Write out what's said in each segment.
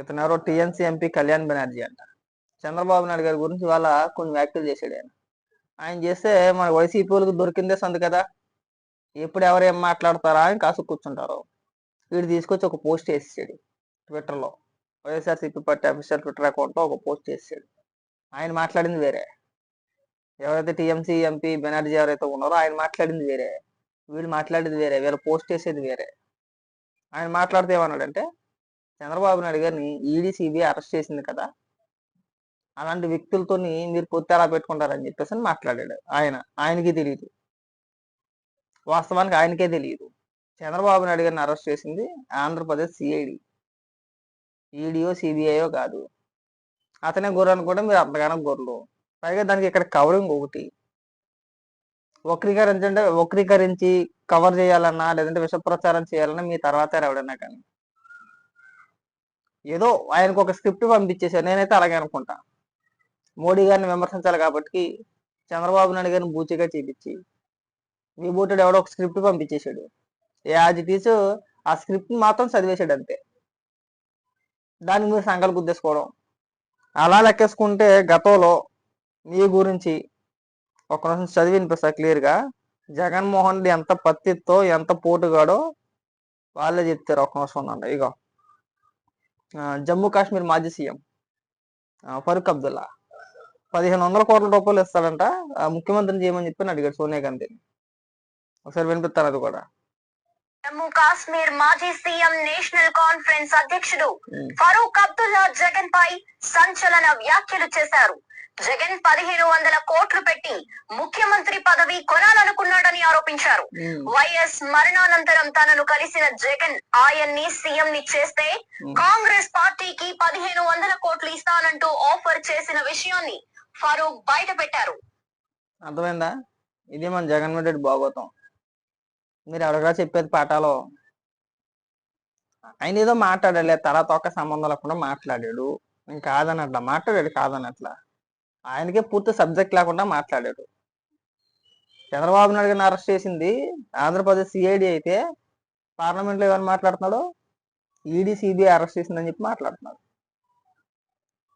ఇతను ఎవరో TMC MP Kalyan Banerjee అంట చంద్రబాబు నాయుడు గారి గురించి వాళ్ళ కొన్ని వ్యాఖ్యలు చేశాడు ఆయన. ఆయన చేస్తే మన వైసీపీలకు దొరికిందే సందు కదా. ఎప్పుడు ఎవరు ఏం మాట్లాడతారా అని కాసు కూర్చుంటారు. వీడు తీసుకొచ్చి ఒక పోస్ట్ వేసాడు ట్విట్టర్లో. వైఎస్ఆర్సీపీ పార్టీ అఫీషియల్ ట్విట్టర్ అకౌంట్లో ఒక పోస్ట్ చేసాడు ఆయన మాట్లాడింది వేరే. ఎవరైతే టీఎంసీ ఎంపీ బెనర్జీ ఎవరైతే ఉన్నారో ఆయన మాట్లాడింది వేరే. వీళ్ళు మాట్లాడేది వేరే. వీళ్ళు పోస్ట్ చేసేది వేరే. ఆయన మాట్లాడితే ఏమన్నాడంటే చంద్రబాబు నాయుడు గారిని ఈడీ సిబిఐ అరెస్ట్ చేసింది కదా అలాంటి వ్యక్తులతోని మీరు పొత్తు ఎలా పెట్టుకుంటారని చెప్పేసి అని మాట్లాడాడు ఆయన. ఆయనకి తెలియదు వాస్తవానికి ఆయనకే తెలియదు చంద్రబాబు నాయుడు గారిని అరెస్ట్ చేసింది ఆంధ్రప్రదేశ్ సిఐడి. ఈడీఓ సిబిఐఓ కాదు. అతనే గొర్రె కూడా మీరు అంతగానో గుర్రలు పైగా దానికి ఇక్కడ కవరింగ్ ఒకటి. వక్రీకరించంటే వక్రీకరించి కవర్ చేయాలన్నా లేదంటే విష ప్రచారం చేయాలన్నా మీ తర్వాత ఎవడన్నా కానీ. ఏదో ఆయనకు ఒక స్క్రిప్ట్ పంపించేశారు. నేనైతే అలాగే అనుకుంటా. మోడీ గారిని విమర్శించాలి కాబట్టి చంద్రబాబు నాయుడు గారిని బూచిగా చేపించి విభూటుడు ఎవడో ఒక స్క్రిప్ట్ పంపించేశాడు. యాజ్ ఇట్ ఈస్ ఆ స్క్రిప్ట్ మాత్రం చదివేశాడు అంతే. దాని మీద సంఘాలు గుద్దేసుకోవడం అలా లెక్కేసుకుంటే గతంలో మీ గురించి ఒక నిమిషం చదివి వినిపిస్తా క్లియర్గా. జగన్మోహన్ రెడ్డి ఎంత పత్తితో ఎంత పోటుగాడో వాళ్ళే చెప్తారు. ఒక నిమిషం ఉండండి. ఇగో. జమ్మూ కాశ్మీర్ మాజీ సీఎం. ఫరూక్ అబ్దుల్లా. పదిహేను వందల కోట్ల రూపాయలు ఇస్తాడంట. ముఖ్యమంత్రిని చేయమని చెప్పి అడిగాడు సోనియా గాంధీని. ఒకసారి వినిపిస్తాను అది కూడా? జమ్మూ కాశ్మీర్ మాజీ సీఎం నేషనల్ కాన్ఫరెన్స్ అధ్యక్షుడు. ఫరూక్ అబ్దుల్లా జగన్ పై సంచలన వ్యాఖ్యలు చేశారు. జగన్ పదిహేను వందల కోట్లు పెట్టి ముఖ్యమంత్రి పదవి కొనాలనుకున్నాడని ఆరోపించారు. వైఎస్ మరణానంతరం తనను కలిసిన జగన్ ఆయన్ని సీఎం ని చేస్తే. కాంగ్రెస్ పార్టీకి పదిహేను వందల కోట్లు ఇస్తానంటూ ఆఫర్ చేసిన విషయాన్ని ఫరూక్ బయట పెట్టారు. అర్థమైందా? ఇది మన జగన్మోహన్ రెడ్డి బాగోతాం? మీరు ఎవరిగా చెప్పేది పాఠాలో? ఆయన ఏదో మాట్లాడాలి తల తొక్క సంబంధం లేకుండా మాట్లాడాడు. నేను కాదనట్లా మాట్లాడాడు కాదనట్లా. ఆయనకే పూర్తి సబ్జెక్ట్ లేకుండా మాట్లాడాడు. చంద్రబాబు నాయుడు గారిని అరెస్ట్ చేసింది ఆంధ్రప్రదేశ్ సిఐడి అయితే పార్లమెంట్లో ఏమని మాట్లాడుతున్నాడు ఈడీ సిబిఐ అరెస్ట్ చేసిందని చెప్పి మాట్లాడుతున్నాడు.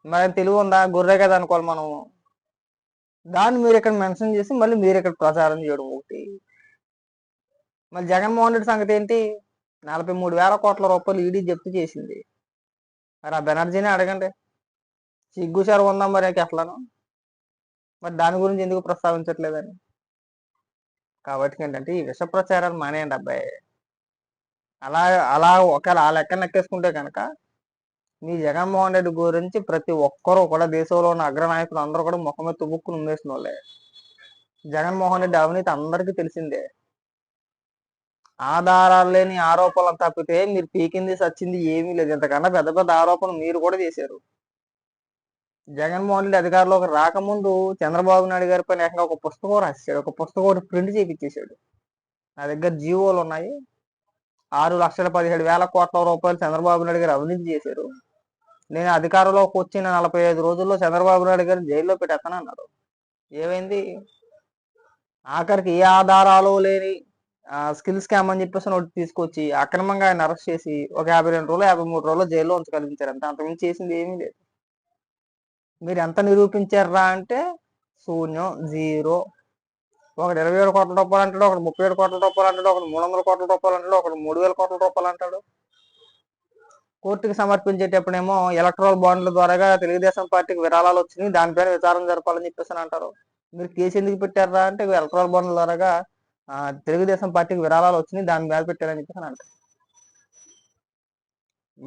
మరి తెలుగు తెలివి ఉందా? గొర్రె కదా అనుకోవాలి మనం. దాన్ని మీరు ఇక్కడ మెన్షన్ చేసి మళ్ళీ మీరు ఇక్కడ ప్రచారం చేయడం ఒకటి. మళ్ళీ జగన్మోహన్ రెడ్డి సంగతి ఏంటి? నలభై మూడు వేల కోట్ల రూపాయలు ఈడీ జప్తు చేసింది. మరి ఆ బెనర్జీని అడగండి. సిగ్గుచారు ఉందా మరి ఎట్లాను మరి దాని గురించి ఎందుకు ప్రస్తావించట్లేదని? కాబట్టి ఏంటంటే ఈ విష ప్రచారాలు మానేయండి అబ్బాయి. అలా అలా ఒకవేళ ఆ లెక్కన నెక్కేసుకుంటే కనుక మీ జగన్మోహన్ రెడ్డి గురించి ప్రతి ఒక్కరూ కూడా దేశంలో ఉన్న అగ్రనాయకులు అందరూ కూడా ముఖం మీద తుబుక్కుని ఉమ్మేసిన వాళ్ళే జగన్మోహన్ రెడ్డి అవినీతి అందరికీ తెలిసిందే. ఆధారాలు లేని ఆరోపణలు తప్పితే మీరు పీకింది సచ్చింది ఏమీ లేదు. ఇంతకన్నా పెద్ద పెద్ద ఆరోపణలు మీరు కూడా చేశారు. జగన్మోహన్ రెడ్డి అధికారంలోకి రాకముందు చంద్రబాబు నాయుడు గారి పైన ఏకంగా ఒక పుస్తకం రాశాడు. ఒక పుస్తకం ఒకటి ప్రింట్ చేయించేశాడు నా దగ్గర జీవోలు ఉన్నాయి. ఆరు లక్షల పదిహేడు వేల కోట్ల రూపాయలు చంద్రబాబు నాయుడు గారు అవినీతి చేశారు. నేను అధికారంలోకి వచ్చిన నలభై ఐదు రోజుల్లో చంద్రబాబు నాయుడు గారిని జైల్లో పెట్టేస్తానన్నాడు ఏమైంది? ఆఖరికి ఏ ఆధారాలు లేని స్కిల్ స్కామ్ అని చెప్పేసి ఒకటి తీసుకొచ్చి అక్రమంగా ఆయన అరెస్ట్ చేసి ఒక యాభై రెండు రోజులు యాభై మూడు రోజులు జైల్లో ఉంచగలిగించారు. అంతే అంతకుమించి చేసింది ఏమీ లేదు. మీరు ఎంత నిరూపించారా అంటే శూన్యం జీరో. ఒకటి ఇరవై ఏడు కోట్ల రూపాయలు అంటాడు ఒకటి ముప్పై ఏడు కోట్ల రూపాయలు అంటాడు ఒకటి మూడు వందల కోట్ల రూపాయలు అంటాడు ఒకటి మూడు వేల కోట్ల రూపాయలు అంటాడు. కోర్టుకి సమర్పించేటప్పుడేమో ఎలక్ట్రల్ బాండ్ల ద్వారాగా తెలుగుదేశం పార్టీకి విరాళాలు వచ్చినాయి దానిపైన విచారణ జరపాలని చెప్పేసి అంటారు. మీరు కేసు ఎందుకు పెట్టారా అంటే ఎలక్ట్రల్ బాండ్ల ద్వారాగా తెలుగుదేశం పార్టీకి విరాళాలు వచ్చినాయి దాని మీద పెట్టారని చెప్పేసి అంటారు.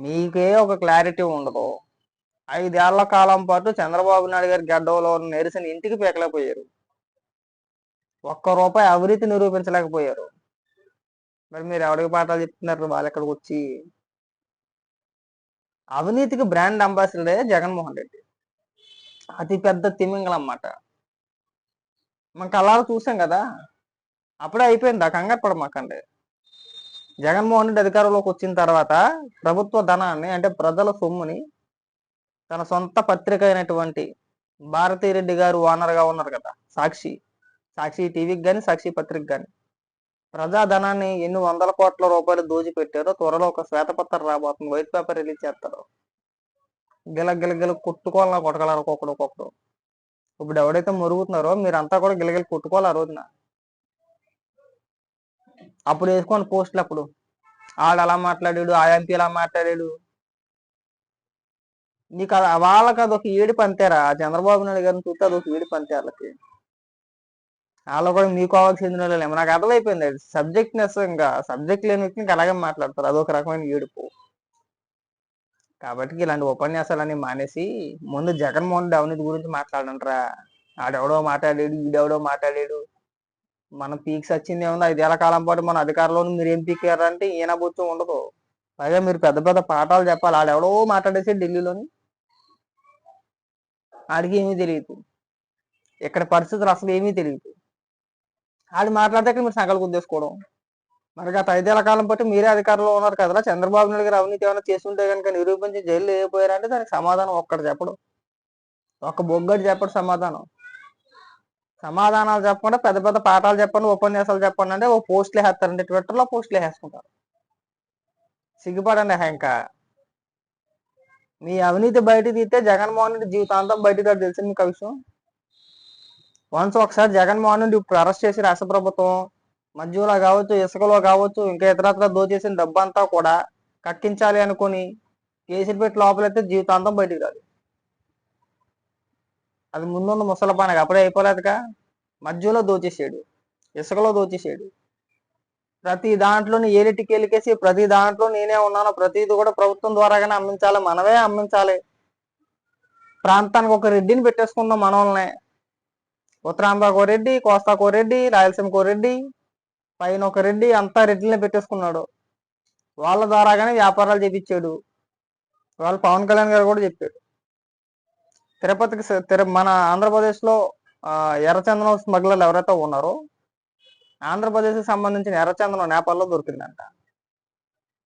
మీకే ఒక క్లారిటీ ఉండదు. ఐదేళ్ళ కాలం పాటు చంద్రబాబు నాయుడు గారి గడ్డలో ఉన్న నిరసన ఇంటికి పీకలేకపోయారు. ఒక్క రూపాయి అవినీతి నిరూపించలేకపోయారు. మరి మీరు ఎవరికి పాఠాలు చెప్తున్నారు? వాళ్ళు ఎక్కడికి వచ్చి అవినీతికి బ్రాండ్ అంబాసిడరే జగన్మోహన్ రెడ్డి. అతి పెద్ద తిమింగలం అన్నమాట మనం కళ్ళారా చూసాం కదా? అప్పుడే అయిపోయింది ఆ కంగారు పడమాకండి. జగన్మోహన్ రెడ్డి అధికారంలోకి వచ్చిన తర్వాత ప్రభుత్వ ధనాన్ని అంటే ప్రజల సొమ్ముని తన సొంత పత్రిక అయినటువంటి భారతీ రెడ్డి గారు ఓనర్గా ఉన్నారు కదా సాక్షి. సాక్షి టీవీకి కానీ సాక్షి పత్రిక కానీ ప్రజాధనాన్ని ఎన్ని వందల కోట్ల రూపాయలు దోచిపెట్టారో త్వరలో ఒక శ్వేతపత్రం రాబోతుంది. వైట్ పేపర్ రిలీజ్ చేస్తారు. గిల గిల గిల కొట్టుకోవాలన్నా కొట్టగలరు ఒక్కొక్కడు ఒక్కొక్కడు ఇప్పుడు ఎవడైతే మురుగుతున్నారో మీరంతా కూడా గిలగిల కొట్టుకోవాలి ఆ రోజున. అప్పుడు వేసుకోండి పోస్టులు అప్పుడు. ఆడు అలా మాట్లాడాడు ఆ ఎంపీ అలా మాట్లాడాడు. నీకు అది వాళ్ళకి అదొక ఏడి పంతారా? ఆ చంద్రబాబు నాయుడు గారిని చూస్తే అదొక ఏడి పంతే వాళ్ళకి? వాళ్ళు కూడా మీకు కావాల్సి చెందిన వాళ్ళు నాకు అర్థమైపోయింది సబ్జెక్ట్నెస్ ఇంకా సబ్జెక్ట్ లేని వ్యక్తిని అలాగే మాట్లాడతారు. అదొక రకమైన ఏడుపు. కాబట్టి ఇలాంటి ఉపన్యాసాలన్నీ మానేసి ముందు జగన్మోహన్ రెడ్డి అవినీతి గురించి మాట్లాడంటారా ఆడెవడో మాట్లాడాడు ఈడెవడో మాట్లాడాడు. మన పీక్స్ వచ్చింది ఏముంది? ఐదేళ్ళ కాలం పాటు మన అధికారంలో మీరు ఏం పీకారంటే ఈయన బొచ్చు ఉండదు. పైగా మీరు పెద్ద పెద్ద పాఠాలు చెప్పాలి. ఆడెవడో మాట్లాడేసి ఢిల్లీలోని. ఆడికి ఏమీ తెలియదు ఇక్కడ పరిస్థితులు అసలు ఏమీ తెలియదు ఆడు మాట్లాడితే మీరు సంకలు గుద్దేసుకోవడం మరి గత ఐదేళ్ళ కాలం బట్టి మీరే అధికారంలో ఉన్నారు కదా చంద్రబాబు నాయుడు గారు అవినీతి ఏమైనా చేస్తుంటే కనుక నిరూపించి జైలు వేయపోయారంటే దానికి సమాధానం ఒక్కటి చెప్పడు. ఒక్క బొగ్గడి చెప్పడు సమాధానం. సమాధానాలు చెప్పకుండా పెద్ద పెద్ద పాఠాలు చెప్పండి ఉపన్యాసాలు చెప్పండి అంటే ఓ పోస్టులు వేస్తారండి ట్విట్టర్లో పోస్టులు వేసుకుంటారు. సిగ్గుపడండి ఇంకా మీ అవినీతి బయట తీస్తే జగన్మోహన్ రెడ్డి జీవితాంతం బయట తెలిసింది మీకు విషయం? వన్స్ ఒకసారి జగన్మోహన్ రెడ్డి ఇప్పుడు అరెస్ట్ చేసి రాష్ట్ర ప్రభుత్వం మధ్యలో కావచ్చు ఇసుకలో కావచ్చు ఇంకా ఇతరత్ర దోచేసిన డబ్బు అంతా కూడా కక్కించాలి అనుకుని కేసులు పెట్టి లోపలైతే జీవితాంతం బయటికి రాదు. అది ముందున్న ముసలపానకి అప్పుడే అయిపోలేదుగా. మధ్యలో దోచేసాడు ఇసుకలో దోచేసాడు. ప్రతి దాంట్లోని ఏలిటికి ఎలికేసి ప్రతి దాంట్లో నేనే ఉన్నాను. ప్రతిది కూడా ప్రభుత్వం ద్వారాగానే అమ్మించాలి. మనమే అమ్మించాలి. ప్రాంతానికి ఒక రెడ్డిని పెట్టేసుకుందాం మనల్ని. ఉత్తరాంధ్రకు ఒక రెడ్డి కోస్తాకు ఒక రెడ్డి రాయలసీమ కో రెడ్డి పైన ఒక రెడ్డి అంతా రెడ్డిని పెట్టేసుకున్నాడు. వాళ్ళ ద్వారాగానే వ్యాపారాలు చేపించాడు. వాళ్ళు పవన్ కళ్యాణ్ గారు కూడా చెప్పాడు. తిరుపతికి తిరు మన ఆంధ్రప్రదేశ్లో ఎర్రచందనం స్మగ్లర్లు ఎవరైతే ఉన్నారో ఆంధ్రప్రదేశ్ సంబంధించిన ఎర్రచందనం నేపాల్లో దొరికిందంట.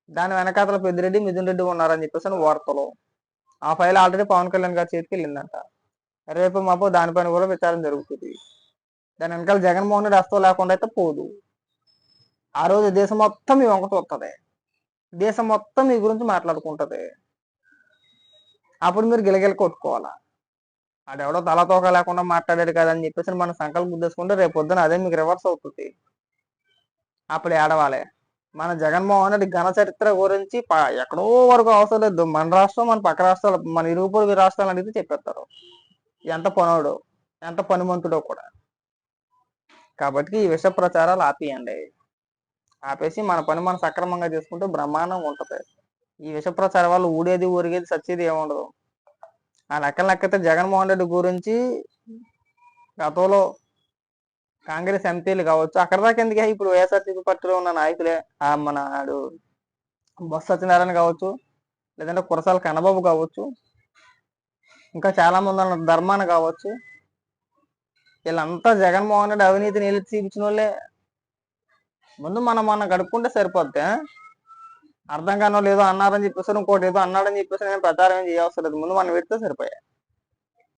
దాని వెనకాతల పెద్దిరెడ్డి మిథున్ రెడ్డి ఉన్నారని చెప్పేసి వార్తలు. ఆ ఫైల్ ఆల్రెడీ పవన్ కళ్యాణ్ గారి చేతికి వెళ్ళిందంట. రేపు మాపు దానిపైన కూడా విచారణ జరుగుతుంది. దాని వెనకాల జగన్మోహన్ రెడ్డి అస్తం లేకుండా అయితే పోదు. ఆ రోజు దేశం మొత్తం మీ వంక చూస్తుంది దేశం మొత్తం మీ గురించి మాట్లాడుకుంటది. అప్పుడు మీరు గిలగిల కొట్టుకోవాలా? ఆడెవడో తలతోక లేకుండా మాట్లాడాడు కదా అని చెప్పేసి మనం సంకల్పం గుద్దేసుకుంటే రేపు పొద్దున అదే మీకు రివర్స్ అవుతుంది. అప్పుడు ఏడవాలి మన జగన్మోహన్ రెడ్డి ఘన చరిత్ర గురించి ఎక్కడో వరకు అవసరం లేదు. మన రాష్ట్రం మన పక్క రాష్ట్రాలు మన ఇరుగు పొరుగు రాష్ట్రాలు అడిగితే చెప్పేస్తారు. ఎంత పనుడు ఎంత పనిమంతుడో కూడా. కాబట్టి ఈ విష ప్రచారాలు ఆపేయండి. ఆపేసి మన పని మనం సక్రమంగా చేసుకుంటే బ్రహ్మాండంగా ఉంటుంది. ఈ విష ప్రచారం వల్ల ఊడేది ఊరిగేది సచ్చేది ఏముండదు. ఆ లెక్క లెక్కతే జగన్మోహన్ రెడ్డి గురించి గతంలో కాంగ్రెస్ ఎంపీలు కావచ్చు. అక్కడ దాకా ఎందుకే ఇప్పుడు వైఎస్ఆర్సీపీ పార్టీలో ఉన్న నాయకులే ఆ మన ఆడు బొత్స సత్యనారాయణ కావచ్చు లేదంటే కురసాల కన్నబాబు కావచ్చు ఇంకా చాలా మంది ఉన్న ధర్మాన కావచ్చు. వీళ్ళంతా జగన్మోహన్ రెడ్డి అవినీతిని నిలిచి చూపించిన వాళ్ళే ముందు మనం మనం గడుపుకుంటే సరిపోద్ది అర్థం కానో లేదో అన్నారని చెప్పేసి ఇంకోటి ఏదో అన్నాడని చెప్పేసి నేను ప్రచారం ఏం చేయవసరం లేదు. ముందు మనం పెడితే సరిపోయాయి.